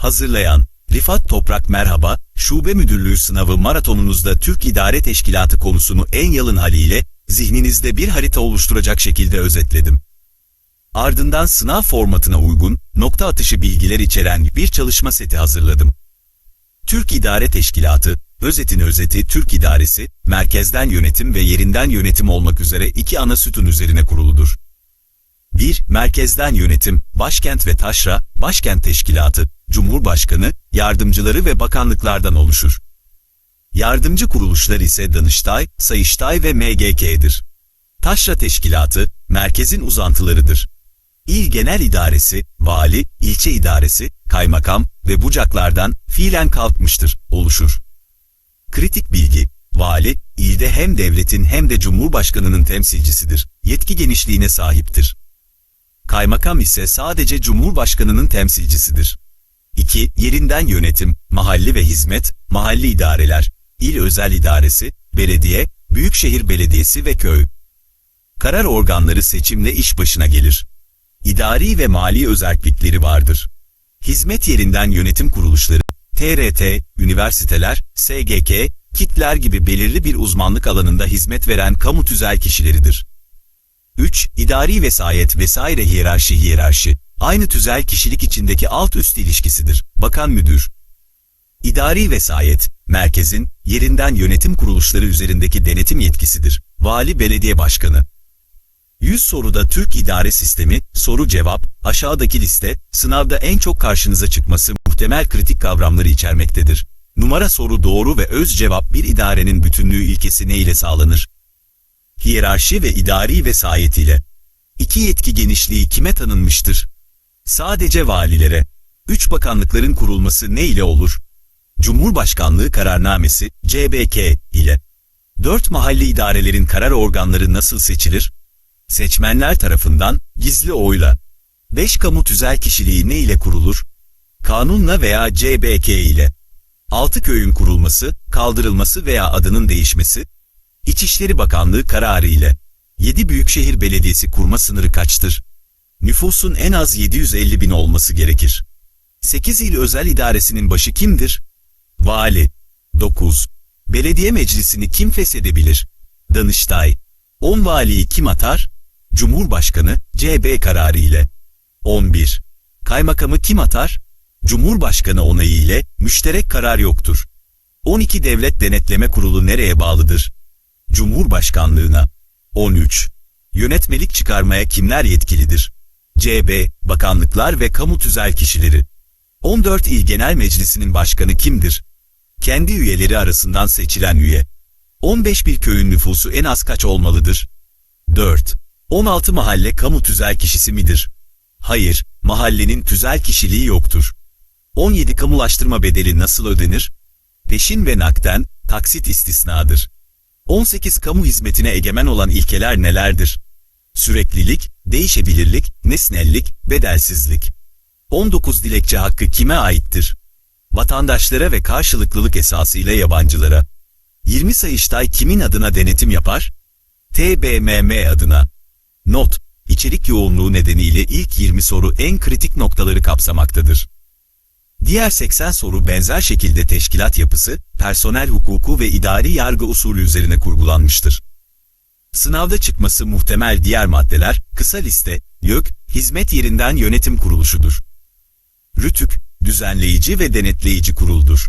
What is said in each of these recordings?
Hazırlayan Rifat Toprak Merhaba, Şube Müdürlüğü sınavı maratonunuzda Türk İdare Teşkilatı konusunu en yalın haliyle zihninizde bir harita oluşturacak şekilde özetledim. Ardından sınav formatına uygun, nokta atışı bilgiler içeren bir çalışma seti hazırladım. Türk İdare Teşkilatı, özetin özeti Türk İdaresi, merkezden yönetim ve yerinden yönetim olmak üzere iki ana sütun üzerine kuruludur. 1. Merkezden yönetim, başkent ve taşra, başkent teşkilatı, cumhurbaşkanı, yardımcıları ve bakanlıklardan oluşur. Yardımcı kuruluşlar ise Danıştay, Sayıştay ve MGK'dir. Taşra teşkilatı, merkezin uzantılarıdır. İl Genel İdaresi, vali, ilçe idaresi, kaymakam ve bucaklardan fiilen kalkmıştır, oluşur. Kritik bilgi, vali, ilde hem devletin hem de cumhurbaşkanının temsilcisidir, yetki genişliğine sahiptir. Kaymakam ise sadece cumhurbaşkanının temsilcisidir. 2. Yerinden yönetim, mahalli ve hizmet, mahalli idareler, il özel idaresi, belediye, büyükşehir belediyesi ve köy. Karar organları seçimle iş başına gelir. İdari ve mali özellikleri vardır. Hizmet yerinden yönetim kuruluşları, TRT, üniversiteler, SGK, kitler gibi belirli bir uzmanlık alanında hizmet veren kamu tüzel kişileridir. 3. İdari vesayet vesaire hiyerarşi hiyerarşi, aynı tüzel kişilik içindeki alt üst ilişkisidir. Bakan müdür. İdari vesayet, merkezin, yerinden yönetim kuruluşları üzerindeki denetim yetkisidir. Vali belediye başkanı. 100 soruda Türk idare sistemi, soru cevap, aşağıdaki liste, sınavda en çok karşınıza çıkması muhtemel kritik kavramları içermektedir. Numara soru doğru ve öz cevap bir idarenin bütünlüğü ilkesi ne ile sağlanır? Hiyerarşi ve idari vesayet ile. İki yetki genişliği kime tanınmıştır? Sadece valilere. Üç bakanlıkların kurulması ne ile olur? Cumhurbaşkanlığı kararnamesi, CBK ile. Dört mahalli idarelerin karar organları nasıl seçilir? Seçmenler tarafından, gizli oyla. 5 kamu tüzel kişiliği ne ile kurulur? Kanunla veya CBK ile. 6 köyün kurulması, kaldırılması veya adının değişmesi. İçişleri Bakanlığı kararı ile. 7 Büyükşehir Belediyesi kurma sınırı kaçtır? Nüfusun en az 750 bin olması gerekir. 8 il özel idaresinin başı kimdir? Vali. 9. Belediye meclisini kim feshedebilir? Danıştay. 10 valiyi kim atar? Cumhurbaşkanı, CB kararı ile. 11. Kaymakamı kim atar? Cumhurbaşkanı onayı ile müşterek karar yoktur. 12 Devlet Denetleme Kurulu nereye bağlıdır? Cumhurbaşkanlığına. 13. Yönetmelik çıkarmaya kimler yetkilidir? CB, bakanlıklar ve kamu tüzel kişileri. 14 İl Genel Meclisi'nin başkanı kimdir? Kendi üyeleri arasından seçilen üye. 15 bir köyün nüfusu en az kaç olmalıdır? 4. 16 mahalle kamu tüzel kişisi midir? Hayır, mahallenin tüzel kişiliği yoktur. 17 kamulaştırma bedeli nasıl ödenir? Peşin ve nakden, taksit istisnadır. 18 kamu hizmetine egemen olan ilkeler nelerdir? Süreklilik, değişebilirlik, nesnellik, bedelsizlik. 19 dilekçe hakkı kime aittir? Vatandaşlara ve karşılıklılık esasıyla yabancılara. 20 Sayıştay kimin adına denetim yapar? TBMM adına. Not, içerik yoğunluğu nedeniyle ilk 20 soru en kritik noktaları kapsamaktadır. Diğer 80 soru benzer şekilde teşkilat yapısı, personel hukuku ve idari yargı usulü üzerine kurgulanmıştır. Sınavda çıkması muhtemel diğer maddeler, kısa liste, YÖK, hizmet yerinden yönetim kuruluşudur. RÜTÜK, düzenleyici ve denetleyici kuruldur.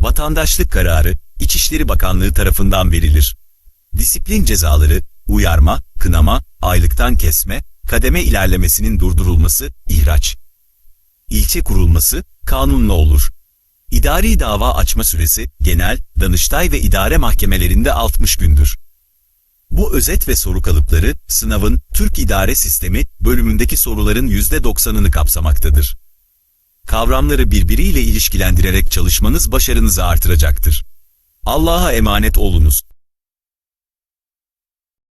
Vatandaşlık kararı, İçişleri Bakanlığı tarafından verilir. Disiplin cezaları, uyarma, kınama, aylıktan kesme, kademe ilerlemesinin durdurulması, ihraç. İlçe kurulması, kanunla olur. İdari dava açma süresi, genel, danıştay ve idare mahkemelerinde 60 gündür. Bu özet ve soru kalıpları, sınavın Türk İdare Sistemi bölümündeki soruların %90'ını kapsamaktadır. Kavramları birbiriyle ilişkilendirerek çalışmanız başarınızı artıracaktır. Allah'a emanet olunuz.